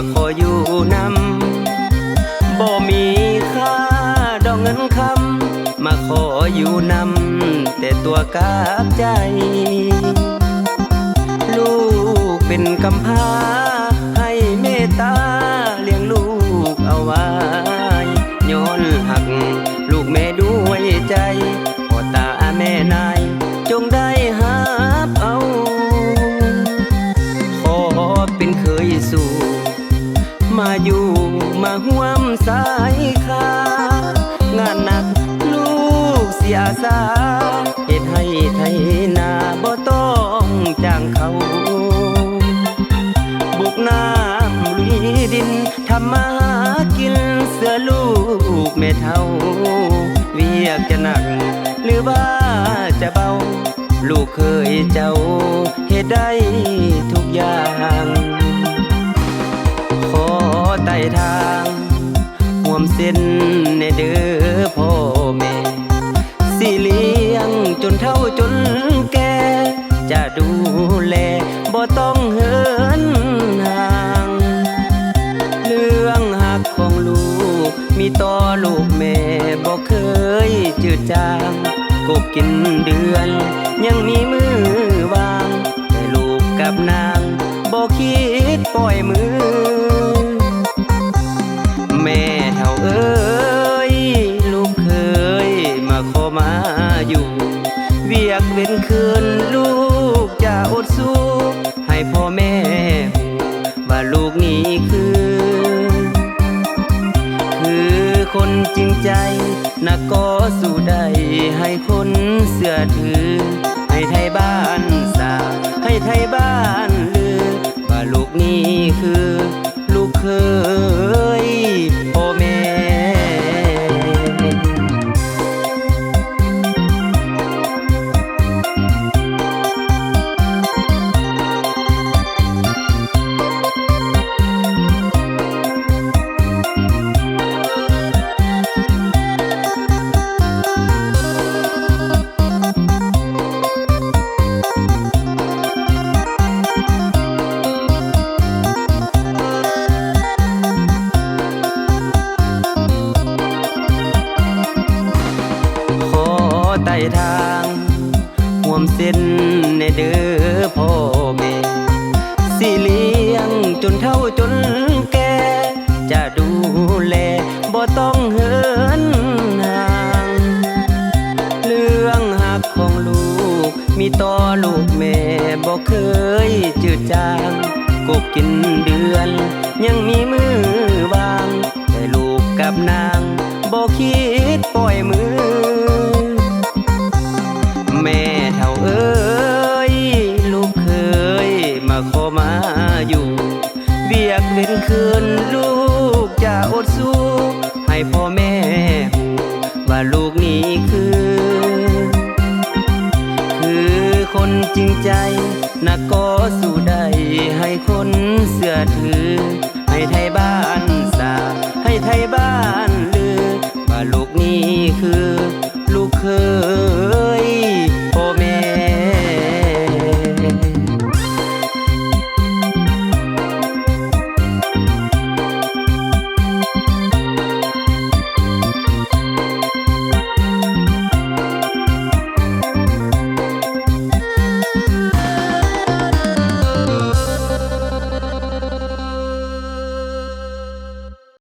มาขออยู่นำบ่มีค่าดอกเงินคำมาขออยู่นำแต่ตัวกาบใจ ลูกเป็นกำพร้าให้เมตตาเลี้ยงลูกเอาไว้ย้อนหัก ลูกแม่ด้วยใจ ห่วมสายคางานหนักลูกเสียสาเหตุให้ไทยนาบ่ต้องจ้างเขา บุกน้ำลุยดินทำมากินเสือลูกแม่เท่า เวียกจะหนัก หรือว่าจะเบา ลูกเคยเจ้าเหตุได้ทุกอย่าง อไต่ทางห่วมเส้นในเด้อพ่อแม่ สิเลี้ยงจนเท่าจนแก่จะดูแลบ่ต้องเหินห่าง เรื่องหักของลูก มีต่อลูกแม่บ่เคยจืดจางกบกินเดือน ยังมีมือวาง แต่ลูกกับนางบ่คิดปล่อยมือ อยู่ เวียกเป็นคืนลูกจะอดสู้ ให้พ่อแม่หูว่าลูกนี้คือ คือคนจริงใจนักก็สู้ได้ให้คนเสือถือ ให้ไทยบ้านสาให้ไทยบ้านลือว่าลูกนี้คือ ลูกเคย อไต่ทางห่วมเส้นในเด้อพ่อแม่สิเลี้ยงจนเท่าจนแก่จะดูแลบ่ต้องเหินห่าง เรื่องหักของลูก มีต่อลูกแม่บ่เคยจืดจางกบกินเดือน นคืนลูกจะอดสู้ ให้พ่อแม่หูว่าลูกนี้คือ คือคนจริงใจนักก็สู้ได้ให้คนเสื่อถือ ให้ไทยบ้านสาให้ไทยบ้านลือว่าลูกนี้คือ